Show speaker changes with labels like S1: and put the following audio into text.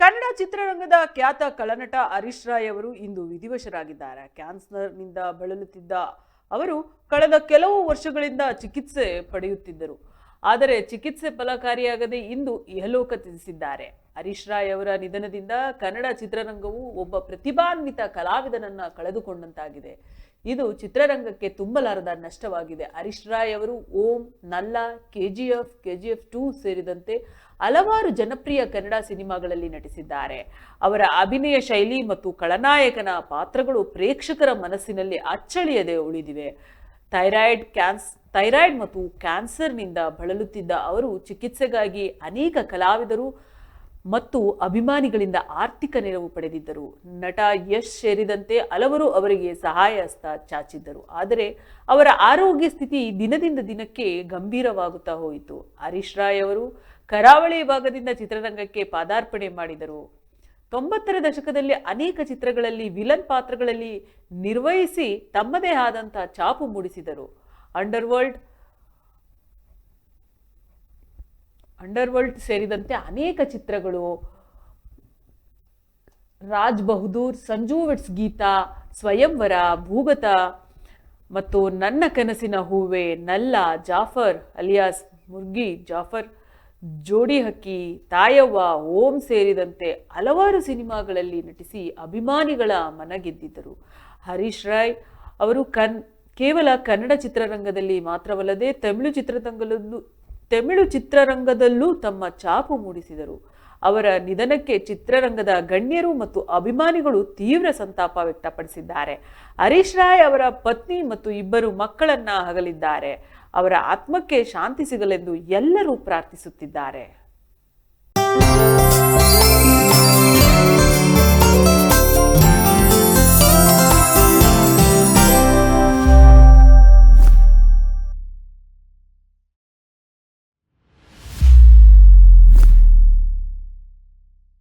S1: ಕನ್ನಡ ಚಿತ್ರರಂಗದ ಖ್ಯಾತ ಕಳನಟ ಹರೀಶ್ ರಾಯ್ ಅವರು ಇಂದು ವಿಧಿವಶರಾಗಿದ್ದಾರೆ. ಕ್ಯಾನ್ಸರ್ನಿಂದ ಬಳಲುತ್ತಿದ್ದ ಅವರು ಕಳೆದ ಕೆಲವು ವರ್ಷಗಳಿಂದ ಚಿಕಿತ್ಸೆ ಪಡೆಯುತ್ತಿದ್ದರು. ಆದರೆ ಚಿಕಿತ್ಸೆ ಫಲಕಾರಿಯಾಗದೆ ಇಂದು ಇಹಲೋಕ ತಿಳಿಸಿದ್ದಾರೆ. ಹರೀಶ್ ರಾಯ್ ಅವರ ನಿಧನದಿಂದ ಕನ್ನಡ ಚಿತ್ರರಂಗವು ಒಬ್ಬ ಪ್ರತಿಭಾನ್ವಿತ ಕಲಾವಿದನನ್ನ ಕಳೆದುಕೊಂಡಂತಾಗಿದೆ. ಇದು ಚಿತ್ರರಂಗಕ್ಕೆ ತುಂಬಲಾರದ ನಷ್ಟವಾಗಿದೆ. ಹರೀಶ್ ರಾಯ್ ಅವರು ಓಂ, ನಲ್ಲ ಜಿ ಎಫ್ ಟೂ ಸೇರಿದಂತೆ ಹಲವಾರು ಜನಪ್ರಿಯ ಕನ್ನಡ ಸಿನಿಮಾಗಳಲ್ಲಿ ನಟಿಸಿದ್ದಾರೆ. ಅವರ ಅಭಿನಯ ಶೈಲಿ ಮತ್ತು ಖಳನಾಯಕನ ಪಾತ್ರಗಳು ಪ್ರೇಕ್ಷಕರ ಮನಸ್ಸಿನಲ್ಲಿ ಅಚ್ಚಳಿಯದೆ ಉಳಿದಿವೆ. ಥೈರಾಯ್ಡ್, ಕ್ಯಾನ್ಸ್ ಥೈರಾಯ್ಡ್ ಮತ್ತು ಕ್ಯಾನ್ಸರ್ನಿಂದ ಬಳಲುತ್ತಿದ್ದ ಅವರು ಚಿಕಿತ್ಸೆಗಾಗಿ ಅನೇಕ ಕಲಾವಿದರು ಮತ್ತು ಅಭಿಮಾನಿಗಳಿಂದ ಆರ್ಥಿಕ ನೆರವು ಪಡೆದಿದ್ದರು. ನಟ ಯಶ್ ಸೇರಿದಂತೆ ಹಲವರು ಅವರಿಗೆ ಸಹಾಯ ಹಸ್ತ ಚಾಚಿದ್ದರು. ಆದರೆ ಅವರ ಆರೋಗ್ಯ ಸ್ಥಿತಿ ದಿನದಿಂದ ದಿನಕ್ಕೆ ಗಂಭೀರವಾಗುತ್ತಾ ಹೋಯಿತು. ಹರೀಶ್ ರಾಯ್ ಅವರು ಕರಾವಳಿ ಭಾಗದಿಂದ ಚಿತ್ರರಂಗಕ್ಕೆ ಪಾದಾರ್ಪಣೆ ಮಾಡಿದರು. ತೊಂಬತ್ತರ ದಶಕದಲ್ಲಿ ಅನೇಕ ಚಿತ್ರಗಳಲ್ಲಿ ವಿಲನ್ ಪಾತ್ರಗಳಲ್ಲಿ ನಿರ್ವಹಿಸಿ ತಮ್ಮದೇ ಆದಂಥ ಛಾಪು ಮೂಡಿಸಿದರು. ಅಂಡರ್ ವರ್ಲ್ಡ್ ಅಂಡರ್ ವರ್ಲ್ಡ್ ಸೇರಿದಂತೆ ಅನೇಕ ಚಿತ್ರಗಳು, ರಾಜ್ ಬಹದ್ದೂರ್, ಸಂಜು ವಿಟ್ಸ್ ಗೀತಾ, ಸ್ವಯಂವರ, ಭೂಗತ ಮತ್ತು ನನ್ನ ಕನಸಿನ ಹೂವೆ ನಲ್ಲ, ಜಾಫರ್ ಅಲಿಯಾಸ್ ಮುರ್ಗಿ ಜಾಫರ್ ಜೋಡಿ ಹಕ್ಕಿ, ತಾಯವ್ವ, ಓಂ ಸೇರಿದಂತೆ ಹಲವಾರು ಸಿನಿಮಾಗಳಲ್ಲಿ ನಟಿಸಿ ಅಭಿಮಾನಿಗಳ ಮನ ಗೆದ್ದಿದ್ದರು. ಹರೀಶ್ ರಾಯ್ ಅವರು ಕನ್, ಕೇವಲ ಕನ್ನಡ ಚಿತ್ರರಂಗದಲ್ಲಿ ಮಾತ್ರವಲ್ಲದೆ ತಮಿಳು ಚಿತ್ರರಂಗದಲ್ಲೂ ತಮಿಳು ಚಿತ್ರರಂಗದಲ್ಲೂ ತಮ್ಮ ಛಾಪು ಮೂಡಿಸಿದರು. ಅವರ ನಿಧನಕ್ಕೆ ಚಿತ್ರರಂಗದ ಗಣ್ಯರು ಮತ್ತು ಅಭಿಮಾನಿಗಳು ತೀವ್ರ ಸಂತಾಪ ವ್ಯಕ್ತಪಡಿಸಿದ್ದಾರೆ. ಹರೀಶ್ ರಾಯ್ ಅವರ ಪತ್ನಿ ಮತ್ತು ಇಬ್ಬರು ಮಕ್ಕಳನ್ನ ಅಗಲಿದ್ದಾರೆ ಅವರ ಆತ್ಮಕ್ಕೆ ಶಾಂತಿ ಸಿಗಲೆಂದು ಎಲ್ಲರೂ ಪ್ರಾರ್ಥಿಸುತ್ತಿದ್ದಾರೆ.